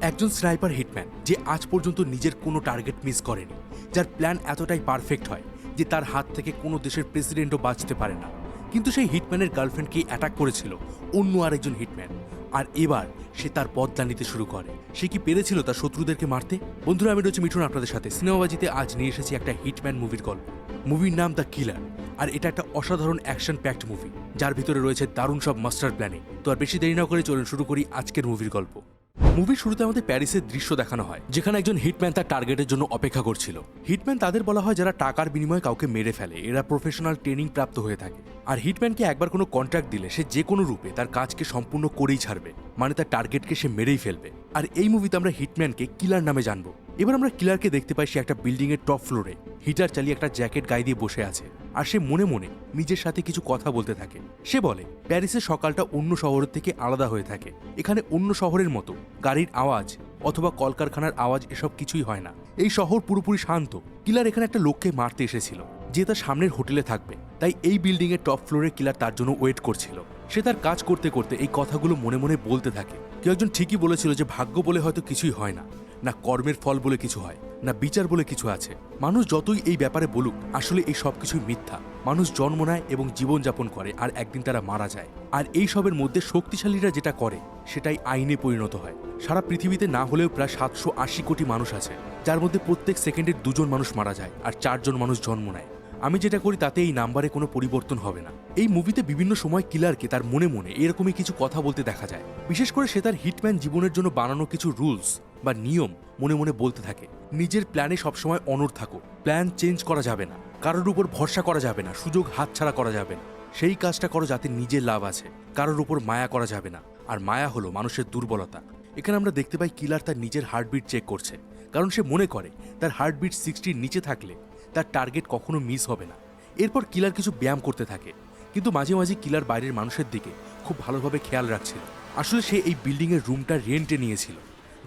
একজন sniper hitman যে আজ পর্যন্ত নিজের কোনো টার্গেট মিস করেনি, যার প্ল্যান এতটাই পারফেক্ট হয় যে তার হাত থেকে কোনো দেশের প্রেসিডেন্টও বাঁচতে পারে না। কিন্তু সেই হিটম্যানের গার্লফ্রেন্ডকে অ্যাটাক করেছিল অন্য আরেকজন হিটম্যান। আর এবার সে তার বদলা নিতে শুরু করে। সে কি পেরেছিল তার শত্রুদেরকে মারতে? বন্ধুরা, আমি রয়েছে মিঠুন আপনাদের সাথে। সিনেমাবাজিতে আজ নিয়ে এসেছি একটা হিটম্যান মুভির গল্প। মুভির নাম দ্য কিলার। আর এটা একটা অসাধারণ অ্যাকশন প্যাকড মুভি, যার ভিতরে রয়েছে দারুণ সব মাস্টার প্ল্যানিং। তো আর বেশি দেরি না করে চলুন শুরু করি আজকের মুভির গল্প। মুভির শুরুতে আমাদের প্যারিসের দৃশ্য দেখানো হয়, যেখানে একজন হিটম্যান তার টার্গেটের জন্য অপেক্ষা করছিল। হিটম্যান তাদের বলা হয় যারা টাকার বিনিময়ে কাউকে মেরে ফেলে, এরা প্রফেশনাল ট্রেনিং প্রাপ্ত হয়ে থাকে। আর হিটম্যানকে একবার কোনো কন্ট্রাক্ট দিলে, সে যে কোনো রূপে তার কাজকে সম্পূর্ণ করেই ছাড়বে মানে তার টার্গেটকে সে মেরেই ফেলবে। আর এই মুভিতে আমরা হিটম্যানকে কিলার নামে জানব। এবার আমরা কিলারকে দেখতে পাই সে একটা বিল্ডিং এর টপ ফ্লোরে হিটার চালিয়ে একটা জ্যাকেট গায়ে দিয়ে বসে আছে। আর সে মনে মনে নিজের সাথে কিছু কথা বলতে থাকে। সে বলে প্যারিসের সকালটা অন্য শহরের থেকে আলাদা হয়ে থাকে। এখানে অন্য শহরের মতো, গাড়ির আওয়াজ অথবা কলকারখানার আওয়াজ এসব কিছুই হয় না। এই শহর পুরোপুরি শান্ত। কিলার এখানে একটা লোককে মারতে এসেছিল। যে তার সামনের হোটেলে থাকবে। তাই এই বিল্ডিং এর টপ ফ্লোরে কিলার তার জন্য ওয়েট করছিল। সে তার কাজ করতে করতে এই কথাগুলো মনে মনে বলতে থাকে। কেউ একজন ঠিকই বলেছিল যে ভাগ্য বলে হয়তো কিছুই হয় না। না কর্মের ফল বলে কিছু হয়, না বিচার বলে কিছু আছে। মানুষ যতই এই ব্যাপারে বলুক, আসলে এই সব কিছুই মিথ্যা। মানুষ জন্ম নেয় এবং জীবনযাপন করে, আর একদিন তারা মারা যায়। আর এই সবের মধ্যে শক্তিশালীরা যেটা করে, সেটাই আইনে পরিণত হয়। সারা পৃথিবীতে না হলেও প্রায় সাতশো আশি কোটি মানুষ আছে, যার মধ্যে প্রত্যেক সেকেন্ডে দুজন মানুষ মারা যায় আর চারজন মানুষ জন্ম নেয়। আমি যেটা করি, তাতে এই নাম্বারে কোনো পরিবর্তন হবে না। এই মুভিতে বিভিন্ন সময় কিলারকে তার মনে মনে এরকমই কিছু কথা বলতে দেখা যায়। বিশেষ করে সে তার হিটম্যান জীবনের জন্য বানানো কিছু রুলস বা নিয়ম মনে মনে বলতে থাকে। নিজের প্ল্যানে সবসময় অনড় থাকো। প্ল্যান চেঞ্জ করা যাবে না। কারোর উপর ভরসা করা যাবে না। সুযোগ হাতছাড়া করা যাবে না। সেই কাজটা করো যাতে নিজের লাভ আছে। কারোর উপর মায়া করা যাবে না। আর মায়া হলো মানুষের দুর্বলতা। এখানে আমরা দেখতে পাই কিলার তার নিজের হার্টবিট চেক করছে। কারণ সে মনে করে, তার হার্টবিট সিক্সটির নিচে থাকলে তার টার্গেট কখনো মিস হবে না। এরপর কিলার কিছু ব্যায়াম করতে থাকে। কিন্তু মাঝে মাঝে কিলার বাইরের মানুষের দিকে খুব ভালোভাবে খেয়াল রাখছিল। আসলে সে এই বিল্ডিংয়ের রুমটা রেন্টে নিয়েছিল।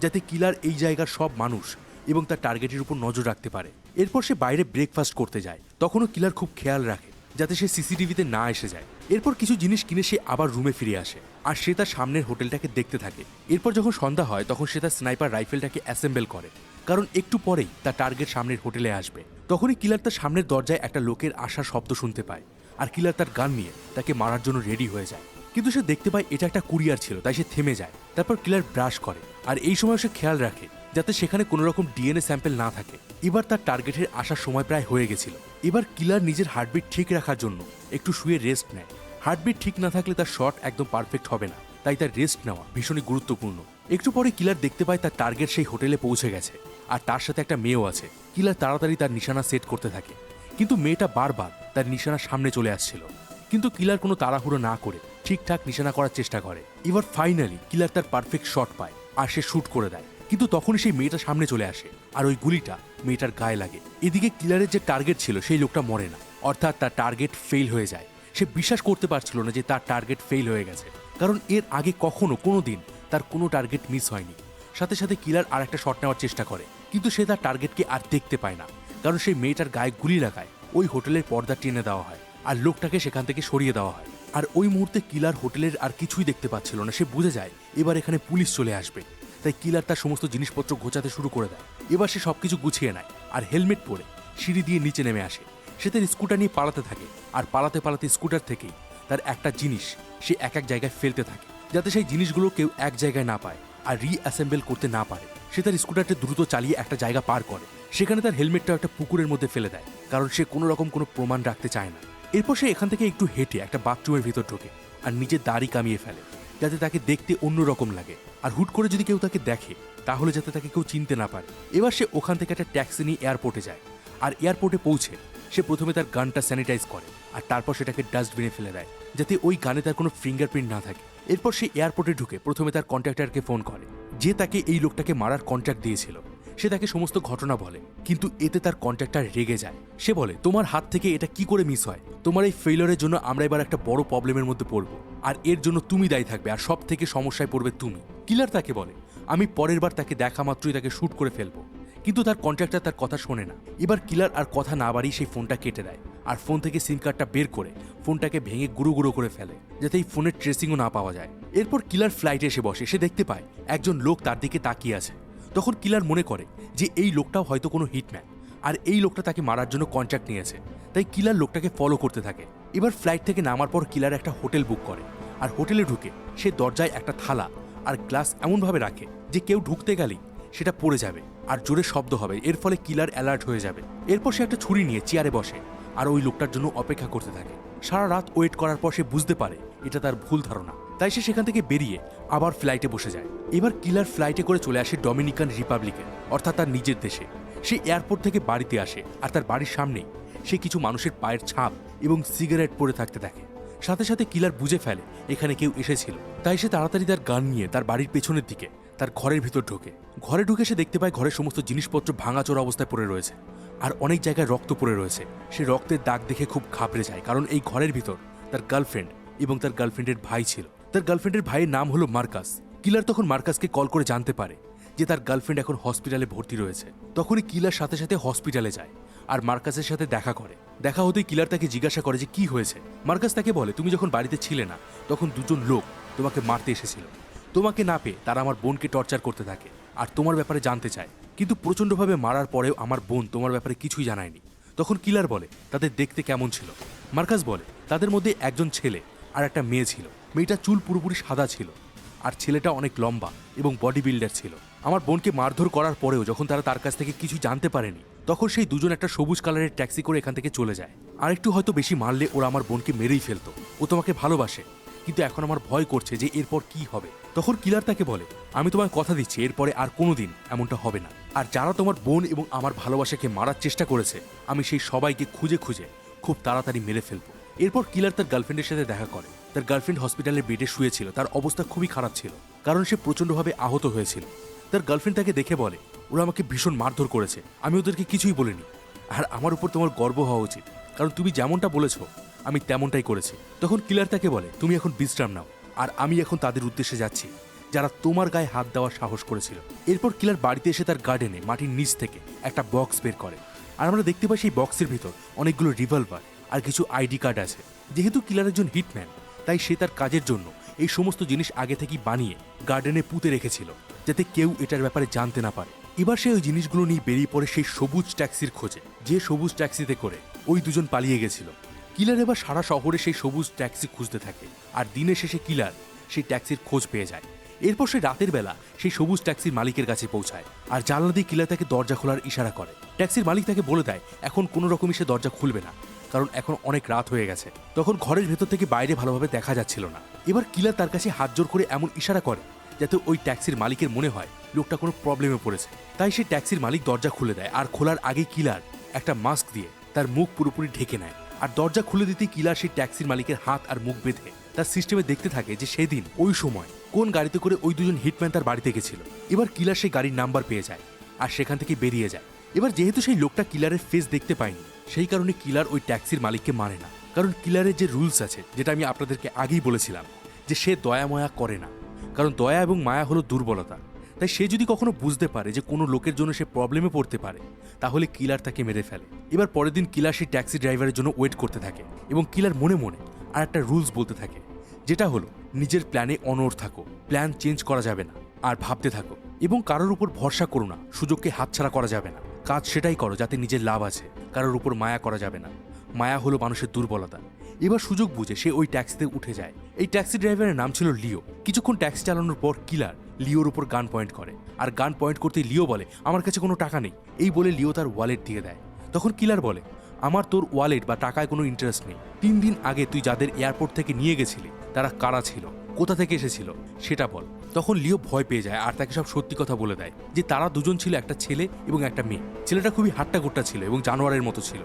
যাতে কিলার এই জায়গার সব মানুষ এবং তার টার্গেটের উপর নজর রাখতে পারে। এরপর সে বাইরে ব্রেকফাস্ট করতে যায়। তখনও কিলার খুব খেয়াল রাখে, যাতে সে সিসিটিভিতে না এসে যায়। এরপর কিছু জিনিস কিনে সে আবার রুমে ফিরে আসে আর সে তার সামনের হোটেলটাকে দেখতে থাকে। এরপর যখন সন্ধ্যা হয়, তখন সে তার স্নাইপার রাইফেলটাকে অ্যাসেম্বল করে। কারণ একটু পরেই তার টার্গেট সামনের হোটেলে আসবে। তখনই কিলার তার সামনের দরজায় একটা লোকের আসার শব্দ শুনতে পায় আর কিলার তার গান নিয়ে তাকে মারার জন্য রেডি হয়ে যায়। কিন্তু সে দেখতে পায় এটা একটা কুরিয়ার ছিল, তাই সে থেমে যায়। তারপর কিলার ব্রাশ করে। আর এই সময় সে খেয়াল রাখে যাতে সেখানে কোনো রকম ডিএনএ স্যাম্পেল না থাকে। এবার তার টার্গেটের আসার সময় প্রায় হয়ে গেছিল। এবার কিলার নিজের হার্টবিট ঠিক রাখার জন্য একটু শুয়ে রেস্ট নেয়। হার্টবিট ঠিক না থাকলে তার শট একদম পারফেক্ট হবে না, তাই তার রেস্ট নেওয়া ভীষণই গুরুত্বপূর্ণ। একটু পরে কিলার দেখতে পায় তার টার্গেট সেই হোটেলে পৌঁছে গেছে, আর তার সাথে একটা মেয়েও আছে। কিলার তাড়াতাড়ি তার নিশানা সেট করতে থাকে, কিন্তু মেয়েটা বারবার তার নিশানা সামনে চলে আসছিল। কিন্তু কিলার কোনো তাড়াহুড়ো না করে ঠিকঠাক নিশানা করার চেষ্টা করে। এবার ফাইনালি কিলার তার পারফেক্ট শট পায়। আর সে শুট করে দেয়। কিন্তু তখনই সেই মেয়েটা সামনে চলে আসে আর ওই গুলিটা মেয়েটার গায়ে লাগে। এদিকে কিলারের যে টার্গেট ছিল সেই লোকটা মরে না। অর্থাৎ তার টার্গেট ফেল হয়ে যায়। সে বিশ্বাস করতে পারছিল না যে তার টার্গেট ফেল হয়ে গেছে। কারণ এর আগে কখনো কোনো দিন তার কোনো টার্গেট মিস হয়নি। সাথে সাথে কিলার আর একটা শট নেওয়ার চেষ্টা করে। কিন্তু সে তার টার্গেটকে আর দেখতে পায় না। কারণ সেই মেয়েটার গায়ে গুলি লাগায়। ওই হোটেলের পর্দা টেনে দেওয়া হয়। আর লোকটাকে সেখান থেকে সরিয়ে দেওয়া হয়। আর ওই মুহূর্তে কিলার হোটেলের আর কিছুই দেখতে পাচ্ছিল না। সে বুঝে যায়, এবার এখানে পুলিশ চলে আসবে। তাই কিলার তার সমস্ত জিনিসপত্র গোছাতে শুরু করে দেয়। এবার সে সবকিছু গুছিয়ে নেয় আর হেলমেট পরে সিঁড়ি দিয়ে নিচে নেমে আসে। সে তার স্কুটার নিয়ে পালাতে থাকে আর পালাতে পালাতে স্কুটার থেকেই তার একটা জিনিস সে এক এক জায়গায় ফেলতে থাকে, যাতে সেই জিনিসগুলো কেউ এক জায়গায় না পায় আর রিঅ্যাসেম্বল করতে না পারে। সে তার স্কুটারটা দ্রুত চালিয়ে একটা জায়গা পার করে। সেখানে তার হেলমেটটা একটা পুকুরের মধ্যে ফেলে দেয়, কারণ সে কোনো রকম কোনো প্রমাণ রাখতে চায় না। এরপর সে এখান থেকে একটু হেঁটে একটা বাথরুমের ভিতর ঢোকে আর নিজের দাড়ি কামিয়ে ফেলে, যাতে তাকে দেখতে অন্যরকম লাগে। আর হুট করে যদি কেউ তাকে দেখে, তাহলে যাতে তাকে কেউ চিনতে না পারে। এবার সে ওখান থেকে একটা ট্যাক্সি নিয়ে এয়ারপোর্টে যায়। আর এয়ারপোর্টে পৌঁছে সে প্রথমে তার গানটা স্যানিটাইজ করে আর তারপর সেটাকে ডাস্টবিনে ফেলে দেয়, যাতে ওই গানে তার কোনো ফিঙ্গারপ্রিন্ট না থাকে। এরপর সে এয়ারপোর্টে ঢুকে প্রথমে তার কন্ট্রাক্টরকে ফোন করে, যে তাকে এই লোকটাকে মারার কন্ট্রাক্ট দিয়েছিল। সে তাকে সমস্ত ঘটনা বলে, কিন্তু এতে তার কন্ট্রাক্টর রেগে যায়। সে বলে, তোমার হাত থেকে এটা কি করে মিস হয়? তোমার এই ফেইলরের জন্য আমরা এবার একটা বড় প্রবলেমের মধ্যে পড়ব। আর এর জন্য তুমি দায়ী থাকবে, আর সব থেকে সমস্যায় পড়বে তুমি। কিলার তাকে বলে, আমি পরের বার তাকে দেখা মাত্রই তাকে শ্যুট করে ফেলব। কিন্তু তার কন্ট্রাক্টর তার কথা শোনে না। এবার কিলার আর কথা না বাড়িয়ে সেই ফোনটা কেটে দেয়, আর ফোন থেকে সিম কার্ডটা বের করে ফোনটাকে ভেঙে গুঁড়ো গুঁড়ো করে ফেলে, যাতে এই ফোনের ট্রেসিংও না পাওয়া যায়। এরপর কিলার ফ্লাইটে এসে বসে, সে দেখতে পায়, একজন লোক তার দিকে তাকিয়ে আছে। তখন কিলার মনে করে যে এই লোকটাও হয়তো কোনো হিটম্যান। আর এই লোকটা তাকে মারার জন্য কন্ট্যাক্ট নিয়েছে। তাই কিলার লোকটাকে ফলো করতে থাকে। এবার ফ্লাইট থেকে নামার পর কিলার একটা হোটেল বুক করে। আর হোটেলে ঢুকে সে দরজায় একটা থালা আর গ্লাস এমনভাবে রাখে যে কেউ ঢুকতে গেলেই সেটা পড়ে যাবে আর জোরে শব্দ হবে। এর ফলে কিলার অ্যালার্ট হয়ে যাবে। এরপর সে একটা ছুরি নিয়ে চেয়ারে বসে আর ওই লোকটার জন্য অপেক্ষা করতে থাকে। সারা রাত ওয়েট করার পর সে বুঝতে পারে এটা তার ভুল ধারণা। তাই সে সেখান থেকে বেরিয়ে আবার ফ্লাইটে বসে যায়। এবার কিলার ফ্লাইটে করে চলে আসে ডমিনিকান রিপাবলিকে অর্থাৎ তার নিজের দেশে। সে এয়ারপোর্ট থেকে বাড়িতে আসে আর তার বাড়ির সামনেই সে কিছু মানুষের পায়ের ছাপ এবং সিগারেট পরে থাকতে দেখে। সাথে সাথে কিলার বুঝে ফেলে এখানে কেউ এসেছিল। তাই সে তাড়াতাড়ি তার গান নিয়ে তার বাড়ির পেছনের দিকে, তার ঘরের ভিতর ঢোকে। ঘরে ঢুকে সে দেখতে পায় ঘরের সমস্ত জিনিসপত্র ভাঙাচোরা অবস্থায় পড়ে রয়েছে আর অনেক জায়গায় রক্ত পড়ে রয়েছে। সে রক্তের দাগ দেখে খুব ঘাবড়ে যায় কারণ এই ঘরের ভিতর তার গার্লফ্রেন্ড এবং তার গার্লফ্রেন্ডের ভাই ছিল। তার গার্লফ্রেন্ডের ভাইয়ের নাম হলো মার্কাস। কিলার তখন মার্কাসকে কল করে জানতে পারে যে তার গার্লফ্রেন্ড এখন হসপিটালে ভর্তি রয়েছে। তখনই কিলার সাথে সাথে হসপিটালে যায় আর মার্কাসের সাথে দেখা করে। দেখা হতেই কিলার তাকে জিজ্ঞাসা করে যে কি হয়েছে? মার্কাস তাকে বলে, তুমি যখন বাড়িতে ছিলে না, তখন দুজন লোক তোমাকে মারতে এসেছিল। তোমাকে না পেয়ে তারা আমার বোনকে টর্চার করতে থাকে আর তোমার ব্যাপারে জানতে চায়। কিন্তু প্রচণ্ডভাবে মারার পরেও আমার বোন তোমার ব্যাপারে কিছুই জানায়নি। তখন কিলার বলে, তাদের দেখতে কেমন ছিল? মার্কাস বলে, তাদের মধ্যে একজন ছেলে আর একটা মেয়ে ছিল। মেয়েটা চুল পুরোপুরি সাদা ছিল, আর ছেলেটা অনেক লম্বা এবং বডি বিল্ডার ছিল। আমার বোনকে মারধর করার পরেও যখন তারা তার কাছ থেকে কিছু জানতে পারেনি, তখন সেই দুজন একটা সবুজ কালারের ট্যাক্সি করে এখান থেকে চলে যায়। আর একটু হয়তো বেশি মারলে ওরা আমার বোনকে মেরেই ফেলতো। ও তোমাকে ভালোবাসে, কিন্তু এখন আমার ভয় করছে যে এরপর কি হবে। তখন কিলার তাকে বলে, আমি তোমায় কথা দিচ্ছি, এরপরে আর কোনোদিন এমনটা হবে না। আর যারা তোমার বোন এবং আমার ভালোবাসাকে মারার চেষ্টা করেছে, আমি সেই সবাইকে খুঁজে খুঁজে খুব তাড়াতাড়ি মেরে ফেলব। এরপর কিলার তার গার্লফ্রেন্ডের সাথে দেখা করে। তার গার্লফ্রেন্ড হসপিটালের বেডে শুয়েছিল। তার অবস্থা খুবই খারাপ ছিল, কারণ সে প্রচণ্ডভাবে আহত হয়েছিল। তার গার্লফ্রেন্ড তাকে দেখে বলে, ওরা আমাকে ভীষণ মারধর করেছে। আমি ওদেরকে কিছুই বলিনি। আর আমার উপর তোমার গর্ব হওয়া উচিত, কারণ তুমি যেমনটা বলেছ, আমি তেমনটাই করেছি। তখন কিলার তাকে বলে, তুমি এখন বিশ্রাম নাও। আর আমি এখন তাদের উদ্দেশ্যে যাচ্ছি, যারা তোমার গায়ে হাত দেওয়ার সাহস করেছিল। এরপর কিলার বাড়িতে এসে তার গার্ডেনে, মাটির নিচ থেকে, একটা বক্স বের করে। আর আমরা দেখতে পাই সেই বক্সের ভিতর অনেকগুলো রিভলভার। আর কিছু আইডি কার্ড আছে। যেহেতু কিলার একজন হিটম্যান, তাই সে তার কাজের জন্য এই সমস্ত জিনিস আগে থেকেই বানিয়ে গার্ডেনে পুঁতে রেখেছিল, যাতে কেউ এটার ব্যাপারে জানতে না পারে। এবার সে ওই জিনিসগুলো নিয়ে বেরিয়ে পড়ে সেই সবুজ ট্যাক্সির খোঁজে, যে সবুজ ট্যাক্সিতে করে ওই দুজন পালিয়ে গেছিল। কিলার এবার সারা শহরে সেই সবুজ ট্যাক্সি খুঁজতে থাকে, আর দিনের শেষে কিলার সেই ট্যাক্সির খোঁজ পেয়ে যায়। এরপর সে রাতের বেলা সেই সবুজ ট্যাক্সির মালিকের কাছে পৌঁছায়, আর জানলা দিয়ে কিলার তাকে দরজা খোলার ইশারা করে। ট্যাক্সির মালিক তাকে বলে দেয়, এখন কোনো রকমই সে দরজা খুলবে না। কারণ এখন অনেক রাত হয়ে গেছে। তখন ঘরের ভেতর থেকে বাইরে ভালোভাবে দেখা যাচ্ছিল না। এবার কিলার তার কাছে হাত জোর করে এমন ইশারা করে, যাতে ওই ট্যাক্সির মালিকের মনে হয় লোকটা কোনো প্রবলেমে পড়েছে। তাই সে ট্যাক্সির মালিক দরজা খুলে দেয় আর খোলার আগে কিলার একটা মাস্ক দিয়ে তার মুখ পুরোপুরি ঢেকে নেয়। আর দরজা খুলে দিতেই কিলার সেই ট্যাক্সির মালিকের হাত আর মুখ বেঁধে তার সিস্টেমে দেখতে থাকে যে সেদিন, ওই সময়, কোন গাড়িতে করে ওই দুজন হিটম্যান তার বাড়িতে গেছিল। এবার কিলার সেই গাড়ির নাম্বার পেয়ে যায় আর সেখান থেকে বেরিয়ে যায়। এবার যেহেতু সেই লোকটা কিলারের ফেস দেখতে পায়নি সেই কারণে কিলার ওই ট্যাক্সির মালিককে মারে না। কারণ কিলারের যে রুলস আছে, যেটা আমি আপনাদেরকে আগেই বলেছিলাম, যে সে দয়া ময়া করে না। কারণ দয়া এবং মায়া হলো দুর্বলতা। তাই সে যদি কখনো বুঝতে পারে যে কোনো লোকের জন্য সে প্রবলেমে পড়তে পারে, তাহলে কিলার তাকে মেরে ফেলে। এবার পরের দিন কিলার সেই ট্যাক্সি ড্রাইভারের জন্য ওয়েট করতে থাকে এবং কিলার মনে মনে আর একটা রুলস বলতে থাকে, যেটা হলো নিজের প্ল্যানে অনড় থাকো প্ল্যান চেঞ্জ করা যাবে না, আর ভাবতে থাকো এবং কারোর উপর ভরসা করো না, সুযোগকে হাতছাড়া করা যাবে না। কাজ সেটাই করো, যাতে নিজের লাভ আছে। কারোর উপর মায়া করা যাবে না। মায়া হলো মানুষের দুর্বলতা। এবার সুযোগ বুঝে সে ওই ট্যাক্সিতে উঠে যায়। এই ট্যাক্সি ড্রাইভারের নাম ছিল লিও। কিছুক্ষণ ট্যাক্সি চালানোর পর কিলার লিওর উপর গান পয়েন্ট করে। আর গান পয়েন্ট করতে লিও বলে, আমার কাছে কোনো টাকা নেই। এই বলে লিও তার ওয়ালেট দিয়ে দেয়। তখন কিলার বলে, আমার তোর ওয়ালেট বা টাকায় কোনো ইন্টারেস্ট নেই। তিন দিন আগে তুই যাদের এয়ারপোর্ট থেকে নিয়ে গেছিলি, তারা কারা ছিল? কোথা থেকে এসেছিল? সেটা বল। তখন লিও ভয় পেয়ে যায় আর তাকে সব সত্যি কথা বলে দেয় যে তারা দুজন ছিল একটা ছেলে এবং একটা মেয়ে। ছেলেটা খুবই হাট্টা গোট্টা ছিল এবং জানোয়ারের মতো ছিল।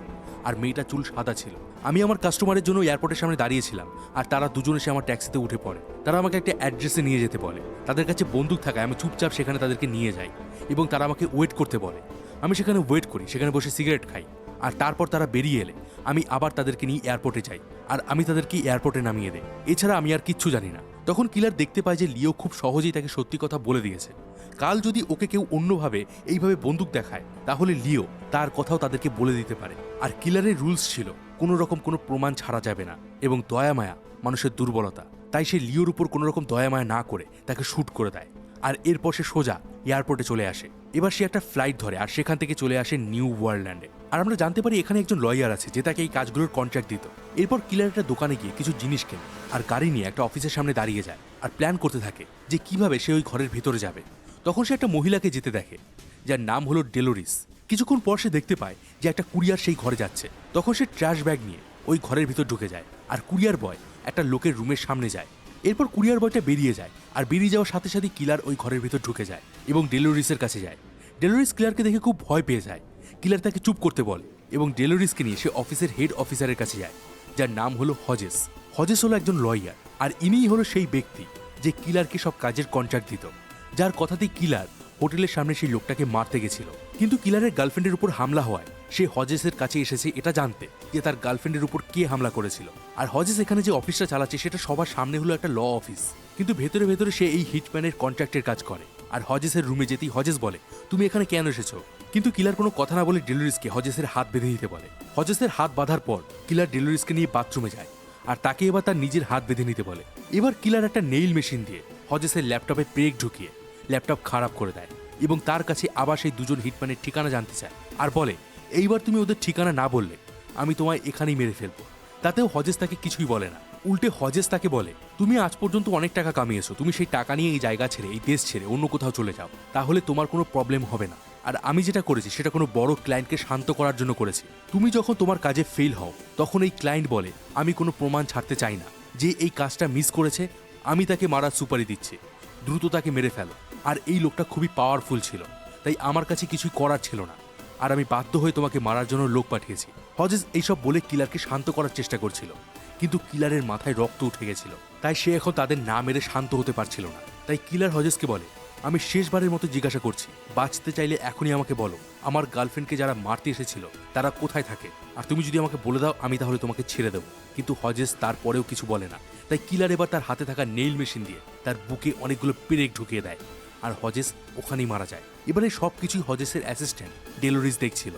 আর মেয়েটা চুল সাদা ছিল। আমি আমার কাস্টমারের জন্য এয়ারপোর্টের সামনে দাঁড়িয়েছিলাম আর তারা দুজন এসে আমার ট্যাক্সিতে উঠে পড়ে। তারা আমাকে একটা অ্যাড্রেসে নিয়ে যেতে বলে। তাদের কাছে বন্দুক থাকায় আমি চুপচাপ সেখানে তাদেরকে নিয়ে যাই এবং তারা আমাকে ওয়েট করতে বলে। আমি সেখানে ওয়েট করি, সেখানে বসে সিগারেট খাই। আর তারপর তারা বেরিয়ে এলে, আমি আবার তাদেরকে নিয়ে এয়ারপোর্টে যাই। আর আমি তাদেরকে এয়ারপোর্টে নামিয়ে দেই। এছাড়া আমি আর কিচ্ছু জানি না। তখন কিলার দেখতে পায় যে লিও খুব সহজেই তাকে সত্যি কথা বলে দিয়েছে। কাল যদি ওকে কেউ অন্যভাবে এইভাবে বন্দুক দেখায়, তাহলে লিও তার কথাও তাদেরকে বলে দিতে পারে। আর কিলারের রুলস ছিল, কোনো রকম কোনো প্রমাণ ছাড়া যাবে না, এবং দয়া মায়া মানুষের দুর্বলতা। তাই সে লিওর উপর কোনো রকম দয়া মায়া না করে তাকে শ্যুট করে দেয়। আর এরপর সে সোজা এয়ারপোর্টে চলে আসে। এবার সে একটা ফ্লাইট ধরে, আর সেখান থেকে চলে আসে নিউ ওয়ার্ল্যান্ডে আর আমরা জানতে পারি এখানে একজন লয়ার আছে, যে তাকে এই কাজগুলোর কন্ট্রাক্ট দিত। এরপর কিলার একটা দোকানে গিয়ে কিছু জিনিস কেনে আর গাড়ি নিয়ে একটা অফিসের সামনে দাঁড়িয়ে যায় আর প্ল্যান করতে থাকে যে কীভাবে সে ওই ঘরের ভিতরে যাবে। তখন সে একটা মহিলাকে যেতে দেখে, যার নাম হলো ডেলোরিস কিছুক্ষণ পর সে দেখতে পায় যে একটা কুরিয়ার সেই ঘরে যাচ্ছে। তখন সে ট্র্যাশ ব্যাগ নিয়ে ওই ঘরের ভিতর ঢুকে যায় আর কুরিয়ার বয় একটা লোকের রুমের সামনে যায়। এরপর কুরিয়ার বয়টা বেরিয়ে যায় আর বেরিয়ে যাওয়ার সাথে সাথে কিলার ওই ঘরের ভিতর ঢুকে যায় এবং ডেলোরিসের কাছে যায়। ডেলোরিস কিলারকে দেখে খুব ভয় পেয়ে যায় কিলার তাকে চুপ করতে বলে এবং ডেলোরিসকে নিয়ে সে অফিসের হেড অফিসারের কাছে যায়, যার নাম হলো হজেস। হজেস হলো একজন লয়ার, আর ইনিই হলো সেই ব্যক্তি যে কিলারকে সব কাজের কন্ট্রাক্ট দিত। যার কথাতেই কিলার হোটেলের সামনে সেই লোকটাকে মারতে গেছিল। কিন্তু কিলারের গার্লফ্রেন্ডের উপর হামলা হওয়ায় সে হজেসের কাছে এসেছে এটা জানতে যে তার গার্লফ্রেন্ডের উপর কে হামলা করেছিল। আর হজেস এখানে যে অফিসটা চালাচ্ছে সেটা সবার সামনে হলো একটা ল অফিস। কিন্তু ভেতরে ভেতরে সে এই হিটম্যানের কন্ট্রাক্টের কাজ করে। আর হজেসের রুমে যেতেই হজেস বলে, তুমি এখানে কেন এসেছ? কিন্তু কিলার কোনো কথা না বলে ডেলোরিসকে হজেসের হাত বেঁধে দিতে বলে। হজেসের হাত বাঁধার পর কিলার ডেলোরিসকে নিয়ে বাথরুমে যায় আর তাকে এবার তার নিজের হাত বেঁধে নিতে বলে। এবার কিলার একটা নেইল মেশিন দিয়ে হজেসের ল্যাপটপে পেরেক ঢুকিয়ে ল্যাপটপ খারাপ করে দেয় এবং তার কাছে আবার সেই দুজন হিটম্যানের ঠিকানা জানতে চায় আর বলে, এইবার তুমি ওদের ঠিকানা না বললে আমি তোমায় এখানেই মেরে ফেলব। তাতেও হজেস তাকে কিছুই বলে না। উল্টে হজেস তাকে বলে, তুমি আজ পর্যন্ত অনেক টাকা কামিয়েছো। তুমি সেই টাকা নিয়ে এই জায়গা ছেড়ে, এই দেশ ছেড়ে অন্য কোথাও চলে যাও। তাহলে তোমার কোনো প্রবলেম হবে না। আর আমি যেটা করেছি, সেটা কোনো বড় ক্লায়েন্টকে শান্ত করার জন্য করেছি। তুমি যখন তোমার কাজে ফেল হও, তখন এই ক্লায়েন্ট বলে, আমি কোনো প্রমাণ ছাড়তে চাই না। যে এই কাজটা মিস করেছে, আমি তাকে মারার সুপারি দিচ্ছি। দ্রুত তাকে মেরে ফেলো। আর এই লোকটা খুবই পাওয়ারফুল ছিল। তাই আমার কাছে কিছুই করার ছিল না। আর আমি বাধ্য হয়ে তোমাকে মারার জন্য লোক পাঠিয়েছি। হজেস এইসব বলে কিলারকে শান্ত করার চেষ্টা করছিল। কিন্তু কিলারের মাথায় রক্ত উঠে গেছিল। তাই সে এখন তাদের না মেরে শান্ত হতে পারছিল না। তাই কিলার হজেসকে বলে আমি শেষবারের মতো জিজ্ঞাসা করছি, বাঁচতে চাইলে এখনই আমাকে বলো, আমার গার্লফ্রেন্ডকে যারা মারতে এসেছিল, তারা কোথায় থাকে? আর তুমি যদি আমাকে বলে দাও, আমি তাহলে তোমাকে ছেড়ে দেবো। কিন্তু হজেস তারপরেও কিছু বলে না। তাই কিলার এবার তার হাতে থাকা নেইল মেশিন দিয়ে তার বুকে অনেকগুলো পেরেক ঢুকিয়ে দেয়। আর হজেস ওখানেই মারা যায়। এবারে সব কিছুই হজেসের অ্যাসিস্ট্যান্ট ডেলোরিস দেখছিল।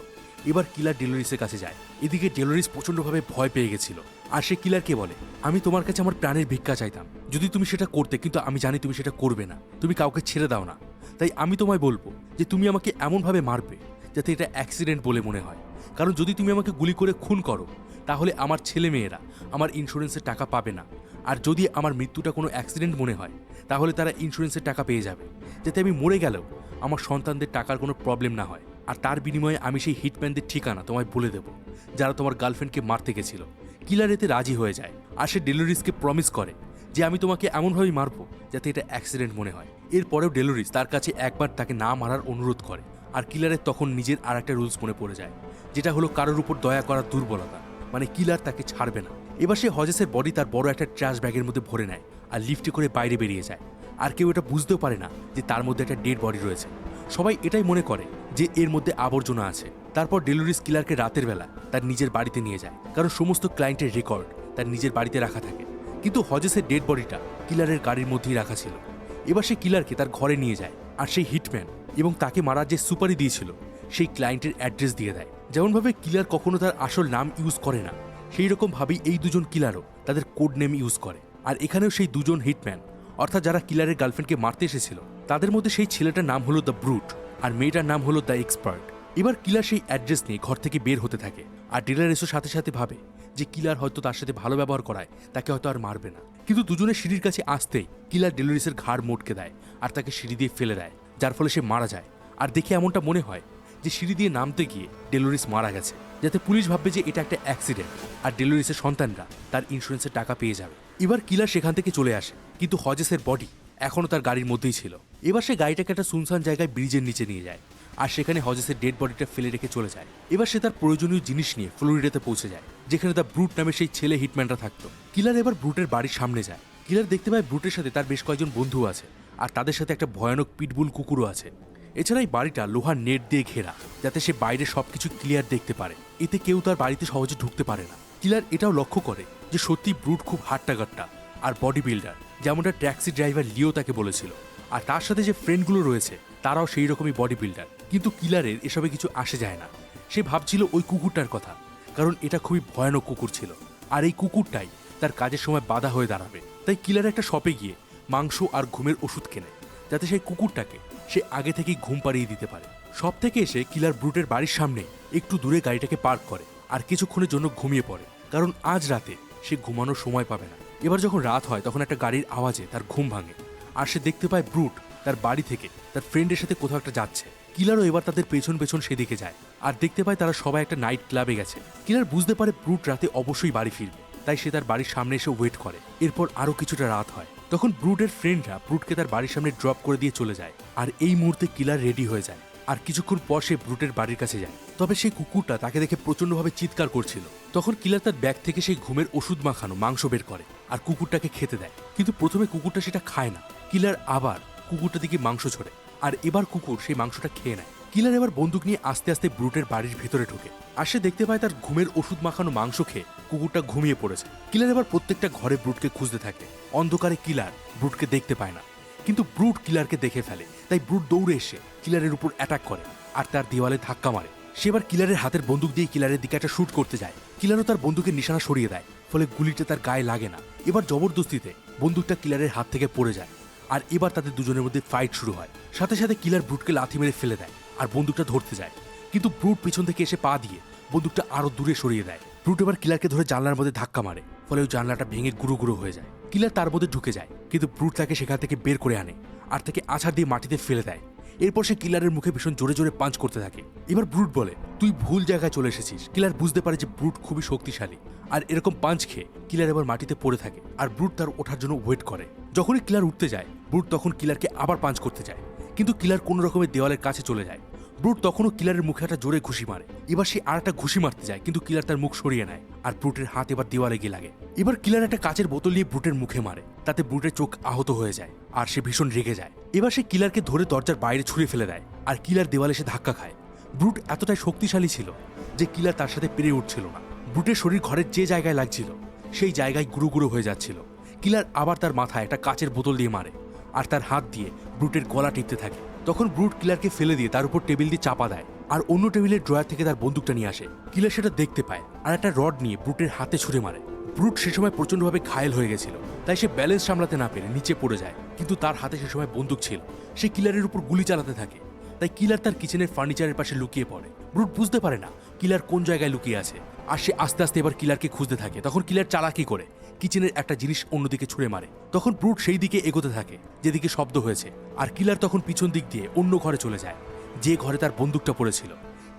এবার কিলার ডেলোরিসের কাছে যায়। এদিকে ডেলোরিস প্রচণ্ডভাবে ভয় পেয়ে গেছিল। আর সে কিলারকে বলে, আমি তোমার কাছে আমার প্রাণের ভিক্ষা চাইতাম। যদি তুমি সেটা করতে, কিন্তু আমি জানি তুমি সেটা করবে না। তুমি কাউকে ছেড়ে দাও না। তাই আমি তোমায় বলব যে তুমি আমাকে এমনভাবে মারবে যাতে এটা অ্যাক্সিডেন্ট বলে মনে হয়। কারণ যদি তুমি আমাকে গুলি করে খুন করো, তাহলে আমার ছেলে মেয়েরা আমার ইন্স্যুরেন্সের টাকা পাবে না। আর যদি আমার মৃত্যুটা কোনো অ্যাক্সিডেন্ট মনে হয়, তাহলে তারা ইন্স্যুরেন্সের টাকা পেয়ে যাবে। যাতে আমি মরে গেলেও আমার সন্তানদের টাকার কোনো প্রবলেম না হয়। আর তার বিনিময়ে আমি সেই হিটম্যানদের ঠিকানা তোমায় বলে দেবো, যারা তোমার গার্লফ্রেন্ডকে মারতে গেছিল। কিলার এতে রাজি হয়ে যায় আর সে ডেলোরিসকে প্রমিস করে যে আমি তোমাকে এমনভাবেই মারবো যাতে এটা অ্যাক্সিডেন্ট মনে হয়। এরপরেও ডেলোরিস তার কাছে একবার তাকে না মারার অনুরোধ করে আর কিলারের তখন নিজের আর একটা রুলস মনে পড়ে যায়, যেটা হলো কারোর উপর দয়া করার দুর্বলতা। মানে কিলার তাকে ছাড়বে না। এবার সে হজেসের বডি তার বড় একটা ট্র্যাশ ব্যাগের মধ্যে ভরে নেয় আর লিফটে করে বাইরে বেরিয়ে যায়। আর কেউ এটা বুঝতেও পারে না যে তার মধ্যে একটা ডেড বডি রয়েছে। সবাই এটাই মনে করে যে এর মধ্যে আবর্জনা আছে। তারপর ডেলোরিস কিলারকে রাতের বেলা তার নিজের বাড়িতে নিয়ে যায়, কারণ সমস্ত ক্লায়েন্টের রেকর্ড তার নিজের বাড়িতে রাখা থাকে। কিন্তু হজেসের ডেড বডিটা কিলারের গাড়ির মধ্যেই রাখা ছিল। এবার সে কিলারকে তার ঘরে নিয়ে যায় আর সেই হিটম্যান এবং তাকে মারার যে সুপারি দিয়েছিল, সেই ক্লায়েন্টের অ্যাড্রেস দিয়ে দেয়। যেমনভাবে কিলার কখনো তার আসল নাম ইউজ করে না, সেই রকমভাবেই এই দুজন কিলারও তাদের কোড নেম ইউজ করে। আর এখানেও সেই দুজন হিটম্যান অর্থাৎ যারা কিলারের গার্লফ্রেন্ডকে মারতে এসেছিল, তাদের মধ্যে সেই ছেলেটার নাম হলো দ্য ব্রুট আর মেয়েটার নাম হলো দ্য এক্সপার্ট এবার কিলার সেই অ্যাড্রেস নিয়ে ঘর থেকে বের হতে থাকে। আর ডিলার এসো সাথে সাথে ভাবে যে কিলার হয়তো তার সাথে ভালো ব্যবহার করায়, তাকে হয়তো আর মারবে না। কিন্তু দুজনের সিঁড়ির কাছে আসতেই কিলার ডেলোরিসের ঘাড় মোটকে দেয় আর তাকে সিঁড়ি দিয়ে ফেলে দেয়, যার ফলে সে মারা যায়। আর দেখে এমনটা মনে হয় যে সিঁড়ি দিয়ে নামতে গিয়ে ডেলোরিস মারা গেছে, যাতে পুলিশ ভাববে যে এটা একটা অ্যাক্সিডেন্ট আর ডেলোরিসের সন্তানরা তার ইন্স্যুরেন্সের টাকা পেয়ে যাবে। এবার কিলার সেখান থেকে চলে আসে, কিন্তু হজেসের বডি এখনও তার গাড়ির মধ্যেই ছিল। এবার সে গাড়িটাকে একটা সুনসান জায়গায় ব্রিজের নিচে নিয়ে যায়। আর সেখানে হজেসের ডেড বডিটা ফেলে রেখে চলে যায়। এবার সে তার প্রয়োজনীয় জিনিস নিয়ে ফ্লোরিডাতে পৌঁছে যায়, যেখানে তার ব্রুট নামে সেই ছেলে হিটম্যানরা থাকতো। কিলার এবার ব্রুটের বাড়ির সামনে যায়। কিলার দেখতে পায় ব্রুটের সাথে তার বেশ কয়েকজন বন্ধু আছে, আর তাদের সাথে একটা ভয়ানক পিটবুল কুকুরও আছে। এছাড়া এই বাড়িটা লোহার নেট দিয়ে ঘেরা, যাতে সে বাইরে সবকিছু ক্লিয়ার দেখতে পারে। এতে কেউ তার বাড়িতে সহজে ঢুকতে পারে না। কিলার এটাও লক্ষ্য করে যে সত্যি ব্রুট খুব হাট্টাগাট্টা আর বডি বিল্ডার যেমনটা ট্যাক্সি ড্রাইভার লিও তাকে বলেছিল। আর তার সাথে যে ফ্রেন্ডগুলো রয়েছে তারাও সেই রকমই বডি বিল্ডার কিন্তু কিলারের এসবে কিছু আসে যায় না। সে ভাবছিল ওই কুকুরটার কথা, কারণ এটা খুবই ভয়ানক কুকুর ছিল। আর এই কুকুরটাই তার কাজের সময় বাধা হয়ে দাঁড়াবে। তাই কিলার একটা শপে গিয়ে মাংস আর ঘুমের ওষুধ কেনে। যাতে সেই কুকুরটাকে সে আগে থেকেই ঘুম পাড়িয়ে দিতে পারে। সব থেকে এসে কিলার ব্রুটের বাড়ির সামনে একটু দূরে গাড়িটাকে পার্ক করে আর কিছুক্ষণের জন্য ঘুমিয়ে পড়ে। কারণ আজ রাতে সে ঘুমানোর সময় পাবে না। এবার যখন রাত হয়, তখন একটা গাড়ির আওয়াজে তার ঘুম ভাঙে। আর সে দেখতে পায় ব্রুট তার বাড়ি থেকে তার ফ্রেন্ডের সাথে কোথাও একটা যাচ্ছে। কিলারও এবার তাদের পেছন পেছন সেদিকে যায়। আর দেখতে পায় তারা সবাই একটা নাইট ক্লাবে গেছে। কিলার বুঝতে পারে ব্রুট রাতে অবশ্যই বাড়ি ফিরবে। তাই সে তার বাড়ির সামনে এসে ওয়েট করে। এরপর আরও কিছুটা রাত হয়। তখন ব্রুটের ফ্রেন্ডরা ব্রুটকে তার বাড়ির সামনে ড্রপ করে দিয়ে চলে যায়। আর এই মুহূর্তে কিলার রেডি হয়ে যায়। আর কিছুক্ষণ পর সে ব্রুটের বাড়ির কাছে যায়। তবে সেই কুকুরটা তাকে দেখে প্রচন্ডভাবে চিৎকার করছিল। তখন কিলার তার ব্যাগ থেকে সেই ঘুমের ওষুধ মাখানো মাংস বের করে। আর কুকুরটাকে খেতে দেয়। কিন্তু প্রথমে কুকুরটা সেটা খায় না। কিলার আবার কুকুরটা দিকে মাংস ছড়ে। আর এবার কুকুর সেই মাংসটা খেয়ে নেয়। কিলার এবার বন্দুক নিয়ে আস্তে আস্তে ব্রুটের বাড়ির ভেতরে ঢোকে। আর সে দেখতে পায় তার ঘুমের ওষুধ মাখানো মাংস খেয়ে কুকুরটা ঘুমিয়ে পড়েছে। কিলার এবার প্রত্যেকটা ঘরে ব্রুটকে খুঁজতে থাকে। অন্ধকারে কিলার ব্রুটকে দেখতে পায় না। কিন্তু ব্রুট কিলারকে দেখে ফেলে। তাই ব্রুট দৌড়ে এসে কিলারের উপর অ্যাটাক করে আর তার দেওয়ালে ধাক্কা মারে। সে এবার কিলারের হাতের বন্দুক দিয়ে কিলারের দিকে একটা শ্যুট করতে যায়। কিলারও তার বন্দুকের নিশানা সরিয়ে দেয়। ফলে গুলিটা তার গায়ে লাগে না। এবার জবরদস্তিতে বন্দুকটা কিলারের হাত থেকে পড়ে যায়। আর এবার তাদের দুজনের মধ্যে ফাইট শুরু হয়। সাথে সাথে কিলার ব্রুটকে লাথি মেরে ফেলে দেয় আর বন্দুকটা ধরতে যায়। কিন্তু ব্রুট পিছন থেকে এসে পা দিয়ে বন্দুকটা আরও দূরে সরিয়ে দেয়। ব্রুট এবার কিলারকে ধরে জানলার মধ্যে ধাক্কা মারে, ফলে ওই জানলাটা ভেঙে গুঁড়ো গুঁড়ো হয়ে যায়। কিলার তার মধ্যে ঢুকে যায়, কিন্তু ব্রুট তাকে সেখান থেকে বের করে আনে আর তাকে আছাড় দিয়ে মাটিতে ফেলে দেয়। এরপর সে কিলারের মুখে ভীষণ জোরে জোরে পাঞ্চ করতে থাকে। এবার ব্রুট বলে, তুই ভুল জায়গায় চলে এসেছিস। কিলার বুঝতে পারে যে ব্রুট খুবই শক্তিশালী। আর এরকম পাঞ্চ খেয়ে কিলার এবার মাটিতে পড়ে থাকে। আর ব্রুট তার ওঠার জন্য ওয়েট করে। যখনই কিলার উঠতে যায়, ব্রুট তখন কিলারকে আবার পাঞ্চ করতে যায়। কিন্তু কিলার কোনো রকমের দেওয়ালের কাছে চলে যায়। ব্রুট তখনও কিলারের মুখে একটা জোরে ঘুষি মারে। এবার সে আর একটা ঘুষি মারতে যায়, কিন্তু কিলার তার মুখ সরিয়ে নেয় আর ব্রুটের হাত এবার দেওয়ালে গিয়ে লাগে। এবার কিলার একটা কাচের বোতল নিয়ে ব্রুটের মুখে মারে, তাতে ব্রুটের চোখ আহত হয়ে যায় আর সে ভীষণ রেগে যায়। এবার সে কিলারকে ধরে দরজার বাইরে ছুঁড়ে ফেলে দেয় আর কিলার দেওয়ালে সে ধাক্কা খায়। ব্রুট এতটাই শক্তিশালী ছিল যে কিলার তার সাথে পেরে উঠছিল না। ব্রুটের শরীর ঘরের যে জায়গায় লাগছিল, সেই জায়গায় গুঁড়ো গুঁড়ো হয়ে যাচ্ছিল। কিলার আবার তার মাথায় একটা কাচের বোতল দিয়ে মারে আর তার হাত দিয়ে ব্রুটের গলা টিপতে থাকে। তখন ব্রুট কিলারকে ফেলে দিয়ে তার উপর টেবিল দিয়ে চাপা দেয় আর অন্য টেবিলের ড্রয়ার থেকে তার বন্দুকটা নিয়ে আসে। কিলার সেটা দেখতে পায় আর একটা রড নিয়ে ব্রুটের হাতে ছুঁড়ে মারে। ব্রুট সে সময় প্রচণ্ডভাবে ঘায়েল হয়ে গেছিল, তাই সে ব্যালেন্স সামলাতে না পেরে নিচে পড়ে যায়। কিন্তু তার হাতে সে সময় বন্দুক ছিল, সে কিলারের উপর গুলি চালাতে থাকে, তাই কিলার তার কিচেনের ফার্নিচারের পাশে লুকিয়ে পড়ে। ব্রুট বুঝতে পারে না কিলার কোন জায়গায় লুকিয়ে আছে। আর সে আস্তে আস্তে এবার কিলারকে খুঁজতে থাকে, তখন কিলার চালাকি করে। কিচেনের একটা জিনিস অন্যদিকে ছুঁড়ে মারে। তখন ব্রুট সেই দিকে এগোতে থাকে, যেদিকে শব্দ হয়েছে। আর কিলার তখন পিছন দিক দিয়ে অন্য ঘরে চলে যায়, যে ঘরে তার বন্দুকটা পড়েছিল।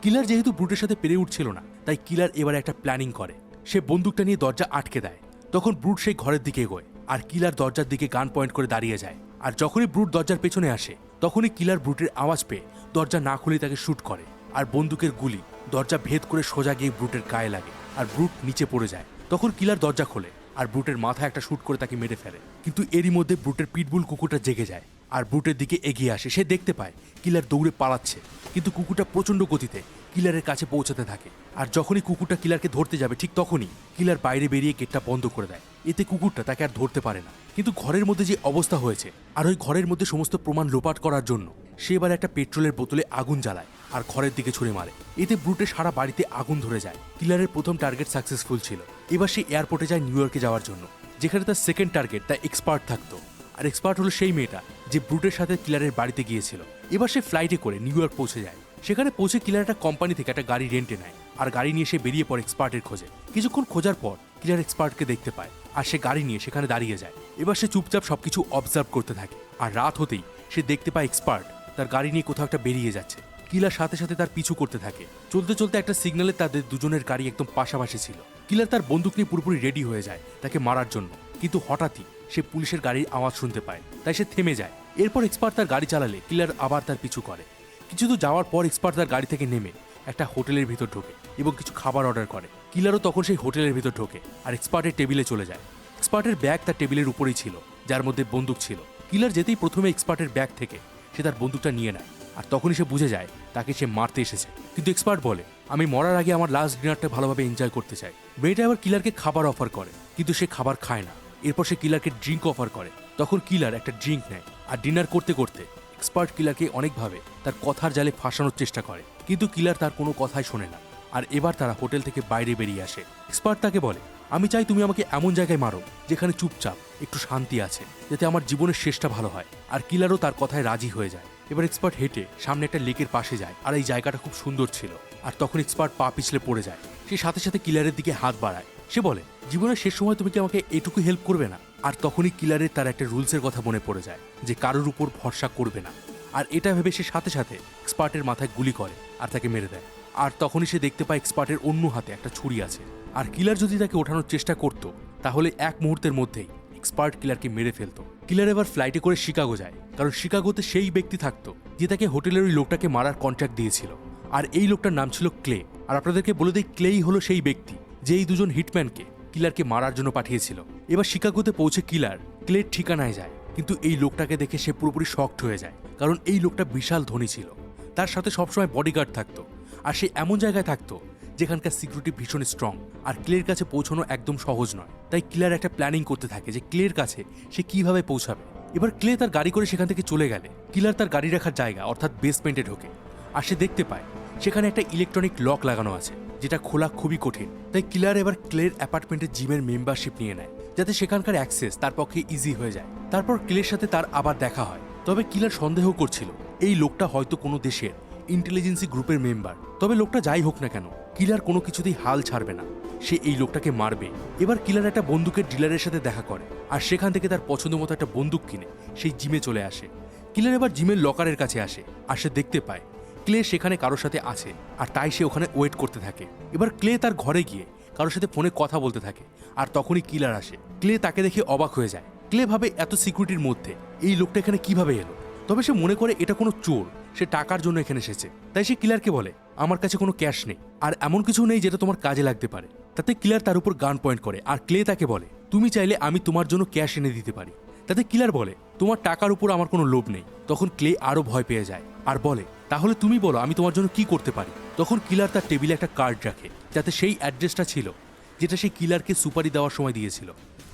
কিলার যেহেতু ব্রুটের সাথে পেরে উঠছিল না, তাই কিলার এবারে একটা প্ল্যানিং করে। সে বন্দুকটা নিয়ে দরজা আটকে দেয়। তখন ব্রুট সেই ঘরের দিকে এগোয়, আর কিলার দরজার দিকে গান পয়েন্ট করে দাঁড়িয়ে যায়। আর যখনই ব্রুট দরজার পেছনে আসে, তখনই কিলার ব্রুটের আওয়াজ পেয়ে দরজা না খুলে তাকে শ্যুট করে। আর বন্দুকের গুলি দরজা ভেদ করে সোজা গিয়ে ব্রুটের গায়ে লাগে, আর ব্রুট নিচে পড়ে যায়। তখন কিলার দরজা খোলে আর ব্রুটের মাথায় একটা শ্যুট করে তাকে মেরে ফেলে। কিন্তু এরই মধ্যে ব্রুটের পিটবুল কুকুরটা জেগে যায়। আর ব্রুটের দিকে এগিয়ে আসে। সে দেখতে পায়, কিলার দৌড়ে পালাচ্ছে। কিন্তু কুকুরটা প্রচণ্ড গতিতে কিলারের কাছে পৌঁছাতে থাকে। আর যখনই কুকুরটা কিলারকে ধরতে যাবে, ঠিক তখনই কিলার বাইরে বেরিয়ে গেটটা বন্ধ করে দেয়। এতে কুকুরটা তাকে আর ধরতে পারে না। কিন্তু ঘরের মধ্যে যে অবস্থা হয়েছে, আর ওই ঘরের মধ্যে সমস্ত প্রমাণ লোপাট করার জন্য, সে এবার একটা পেট্রোলের বোতলে আগুন জ্বালায় আর ঘরের দিকে ছুঁড়ে মারে। এতে ব্রুটে সারা বাড়িতে আগুন ধরে যায়। কিলারের প্রথম টার্গেট সাকসেসফুল ছিল। এবার সে এয়ারপোর্টে যায় নিউ ইয়র্কে যাওয়ার জন্য। যেখানে তার সেকেন্ড টার্গেট তার এক্সপার্ট থাকতো। আর এক্সপার্ট হলো সেই মেয়েটা, যে ব্রুটের সাথে কিলারের বাড়িতে গিয়েছিল। এবার সে ফ্লাইটে করে নিউ ইয়র্ক পৌঁছে যায়। সেখানে পৌঁছে কিলার একটা কোম্পানি থেকে একটা গাড়ি রেন্টে নেয়। আর গাড়ি নিয়ে সে বেরিয়ে পড়ে এক্সপার্টের খোঁজে। কিছুক্ষণ খোঁজার পর কিলার এক্সপার্টকে দেখতে পায়। আর সে গাড়ি নিয়ে সেখানে দাঁড়িয়ে যায়। এবার সে চুপচাপ সবকিছু অবজার্ভ করতে থাকে। আর রাত হতেই সে দেখতে পায় এক্সপার্ট তার গাড়ি নিয়ে কোথাও একটা বেরিয়ে যাচ্ছে। কিলার সাথে সাথে তার পিছু করতে থাকে। চলতে চলতে একটা সিগন্যালে তাদের দুজনের গাড়ি একদম পাশাপাশি ছিল। কিলার তার বন্দুক নিয়ে পুরোপুরি রেডি হয়ে যায় তাকে মারার জন্য। কিন্তু হঠাৎই সে পুলিশের গাড়ির আওয়াজ শুনতে পায়, তাই সে থেমে যায়। এরপর এক্সপার্ট তার গাড়ি চালালে, কিলার আবার তার পিছু করে। কিছু দূর যাওয়ার পর এক্সপার্ট তার গাড়ি থেকে নেমে একটা হোটেলের ভিতর ঢোকে এবং কিছু খাবার অর্ডার করে। কিলারও তখন সেই হোটেলের ভিতর ঢোকে আর এক্সপার্টের টেবিলে চলে যায়। এক্সপার্টের ব্যাগ তার টেবিলের উপরেই ছিল, যার মধ্যে বন্দুক ছিল। কিলার যেতেই প্রথমে এক্সপার্টের ব্যাগ থেকে সে তার বন্দুকটা নিয়ে নেয়। আর তখনই সে বুঝে যায় তাকে সে মারতে এসেছে। কিন্তু এক্সপার্ট বলে, আমি মরার আগে আমার লাস্ট ডিনারটা ভালোভাবে এনজয় করতে চাই। মেয়েটা আবার কিলারকে খাবার অফার করে, কিন্তু সে খাবার খায় না। এরপর সে কিলারকে ড্রিঙ্ক অফার করে। তখন কিলার একটা ড্রিঙ্ক নেয় আর ডিনার করতে করতে এক্সপার্ট কিলারকে অনেকভাবে তার কথার জালে ফাঁসানোর চেষ্টা করে। কিন্তু কিলার তার কোনো কথাই শোনে না। আর এবার তারা হোটেল থেকে বাইরে বেরিয়ে আসে। এক্সপার্ট তাকে বলে, আমি চাই তুমি আমাকে এমন জায়গায় মারো যেখানে চুপচাপ একটু শান্তি আছে, যাতে আমার জীবনের শেষটা ভালো হয়। আর কিলারও তার কথায় রাজি হয়ে যায়। এবার এক্সপার্ট হেঁটে সামনে একটা লেকের পাশে যায় আর এই জায়গাটা খুব সুন্দর ছিল। আর তখন এক্সপার্ট পা পিছলে পড়ে যায়। সে সাথে সাথে কিলারের দিকে হাত বাড়ায়। সে বলে, জীবনের শেষ সময় তুমি কি আমাকে এটুকু হেল্প করবে না? আর তখনই কিলারের তার একটা রুলসের কথা মনে পড়ে যায়, যে কারোর উপর ভরসা করবে না। আর এটা ভেবে সে সাথে সাথে এক্সপার্টের মাথায় গুলি করে আর তাকে মেরে দেয়। আর তখনই সে দেখতে পায় এক্সপার্টের অন্য হাতে একটা ছুরি আছে। আর কিলার যদি তাকে ওঠানোর চেষ্টা করত, তাহলে এক মুহূর্তের মধ্যেই এক্সপার্ট কিলারকে মেরে ফেলতো। কিলার এবার ফ্লাইটে করে শিকাগো যায়। কারণ শিকাগোতে সেই ব্যক্তি থাকতো, যে তাকে হোটেলের ওই লোকটাকে মারার কন্ট্রাক্ট দিয়েছিল। আর এই লোকটার নাম ছিল ক্লে। আর আপনাদেরকে বলে দিই, ক্লেই হলো সেই ব্যক্তি, যে এই দুজন হিটম্যানকে, কিলারকে মারার জন্য পাঠিয়েছিল। এবার শিকাগোতে পৌঁছে কিলার ক্লের ঠিকানায় যায়, কিন্তু এই লোকটাকে দেখে সে পুরোপুরি শক্ট হয়ে যায়, কারণ এই লোকটা বিশাল ধনী ছিল। তার সাথে সবসময় বডিগার্ড থাকতো, আর সে এমন জায়গায় থাকতো, যেখানকার সিকিউরিটি ভীষণ স্ট্রং আর ক্লের কাছে পৌঁছানো একদম সহজ নয়। তাই ক্লিয়ার একটা প্ল্যানিং করতে থাকে, যে ক্লের কাছে সে কীভাবে পৌঁছাবে। এবার ক্লে তার গাড়ি করে সেখান থেকে চলে গেলে। কিলার তার গাড়ি রাখার জায়গা, অর্থাৎ বেসমেন্টে ঢোকে। আর সে দেখতে পায়, সেখানে একটা ইলেকট্রনিক লক লাগানো আছে, যেটা খোলা খুবই কঠিন। তাই কিলার এবার ক্লের অ্যাপার্টমেন্টের জিমের মেম্বারশিপ নিয়ে নেয়, যাতে সেখানকার অ্যাক্সেস তার পক্ষে ইজি হয়ে যায়। তারপর ক্লের সাথে তার আবার দেখা হয়। তবে কিলার সন্দেহ করছিল, এই লোকটা হয়তো কোনো দেশের ইন্টেলিজেন্সি গ্রুপের মেম্বার তবে লোকটা যাই হোক না কেন কিলার কোনো কিছুতেই হাল ছাড়বে না। সে এই লোকটাকে মারবে। এবার কিলার একটা বন্দুকের ডিলারের সাথে দেখা করে আর সেখান থেকে তার পছন্দ মতো একটা বন্দুক কিনে সেই জিমে চলে আসে। কিলার এবার জিমের লকারের কাছে আসে আর সে দেখতে পায় ক্লে সেখানে কারোর সাথে আছে আর তাই সে ওখানে ওয়েট করতে থাকে। এবার ক্লে তার ঘরে গিয়ে কারোর সাথে ফোনে কথা বলতে থাকে আর তখনই কিলার আসে। ক্লে তাকে দেখে অবাক হয়ে যায়। ক্লে ভাবে এত সিকিউরিটির মধ্যে এই লোকটা এখানে কীভাবে এলো? তবে সে মনে করে এটা কোনো চোর। সে টাকার জন্য এখানে এসেছে। তাই সে কিলারকে বলে, আমার কাছে কোনো ক্যাশ নেই। আর এমন কিছু নেই যেটা তোমার কাজে লাগতে পারে। তাতে কিলার তার উপর গান পয়েন্ট করে আর ক্লে তাকে বলে, তুমি চাইলে আমি তোমার জন্য ক্যাশ এনে দিতে পারি। তাতে কিলার বলে, তোমার টাকার উপর আমার কোনো লোভ নেই। তখন ক্লে আরও ভয় পেয়ে যায় আর বলে, তাহলে তুমি বলো, আমি তোমার জন্য কি করতে পারি? তখন কিলার তার টেবিলে একটা কার্ড রাখে, যাতে সেই অ্যাড্রেসটা ছিল, যেটা সেই কিলারকে সুপারি দেওয়ার সময় দিয়েছিল।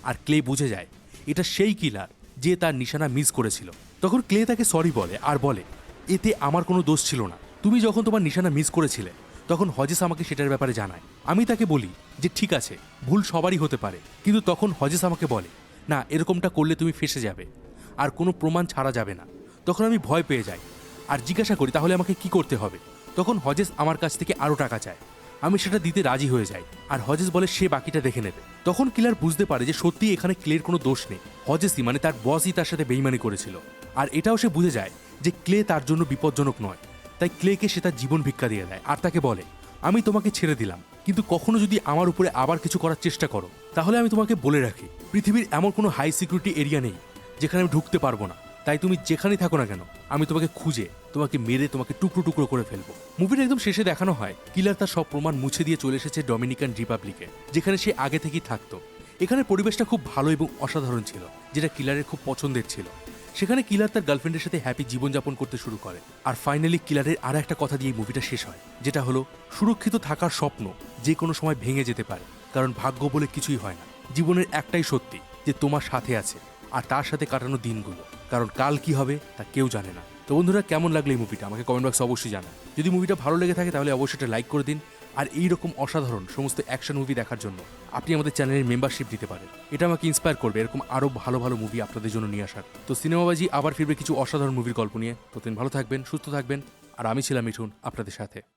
আর ক্লে বুঝে যায়, এটা সেই কিলার, যে তার নিশানা মিস করেছিল। তখন ক্লে তাকে সরি বলে, আর বলে, এতে আমার কোনো দোষ ছিল না। তুমি যখন তোমার নিশানা মিস করেছিলে, তখন হজেস আমাকে সেটার ব্যাপারে জানায়। আমি তাকে বলি যে, ঠিক আছে, ভুল সবারই হতে পারে। কিন্তু তখন হজেস আমাকে বলে, না, এরকমটা করলে তুমি ফেসে যাবে, আর কোনো প্রমাণ ছাড়া যাবে না। তখন আমি ভয় পেয়ে যাই। আর জিজ্ঞাসা করি, তাহলে আমাকে কি করতে হবে? তখন হজেস আমার কাছ থেকে আরও টাকা চায়। আমি সেটা দিতে রাজি হয়ে যাই। আর হজেস বলে সে বাকিটা দেখে নেবে। তখন কিলার বুঝতে পারে যে সত্যি এখানে ক্লের কোনো দোষ নেই। হজেসই মানে তার বসই তার সাথে বেইমানি করেছিল। আর এটাও সে বুঝে যায় যে ক্লে তার জন্য বিপজ্জনক নয়। তাই ক্লেকে সে তার জীবন ভিক্ষা দিয়ে দেয়। আর তাকে বলে, আমি তোমাকে ছেড়ে দিলাম, কিন্তু কখনো যদি আমার উপরে আবার কিছু করার চেষ্টা করো, তাহলে আমি তোমাকে বলে রাখি। পৃথিবীর এমন কোনো হাই সিকিউরিটি এরিয়া নেই, যেখানে আমি ঢুকতে পারব না। তাই তুমি যেখানেই থাকো না কেন, আমি তোমাকে খুঁজে তোমাকে মেরে তোমাকে টুকরো টুকরো করে ফেলব। মুভির একদম শেষে দেখানো হয়। কিলার তার সব প্রমাণ মুছে দিয়ে চলে এসেছে ডমিনিকান রিপাবলিকে যেখানে সে আগে থেকেই থাকতো। এখানে পরিবেশটা খুব ভালো এবং অসাধারণ ছিল, যেটা কিলারের খুব পছন্দের ছিল। সেখানে কিলার তার গার্লফ্রেন্ডের সাথে হ্যাপি জীবনযাপন করতে শুরু করে। আর ফাইনালি কিলারের আর একটা কথা দিয়ে মুভিটা শেষ হয়, যেটা হলো, সুরক্ষিত থাকার স্বপ্ন যে কোনো সময় ভেঙে যেতে পারে, কারণ ভাগ্য বলে কিছুই হয় না। জীবনের একটাই সত্যি, যে তোমার সাথে আছে, আর তার সাথে কাটানো দিনগুলো, কারণ কাল কি হবে তা কেউ জানে না। তো বন্ধুরা, কেমন লাগল এই মুভিটা আমাকে কমেন্ট বক্সে অবশ্যই জানা যদি মুভিটা ভালো লেগে থাকে, তাহলে অবশ্যই একটা লাইক করে দিন। আর এই রকম অসাধারণ সমস্ত অ্যাকশন মুভি দেখার জন্য আপনি আমাদের চ্যানেলের মেম্বারশিপ দিতে পারেন। এটা আমাকে ইন্সপায়ার করবে, এরকম আরও ভালো ভালো মুভি আপনাদের জন্য নিয়ে আসার। তো সিনেমাবাজি আবার ফিরবে কিছু অসাধারণ মুভির গল্প নিয়ে। ততদিন ভালো থাকবেন, সুস্থ থাকবেন। আর আমি ছিলাম মিঠুন আপনাদের সাথে।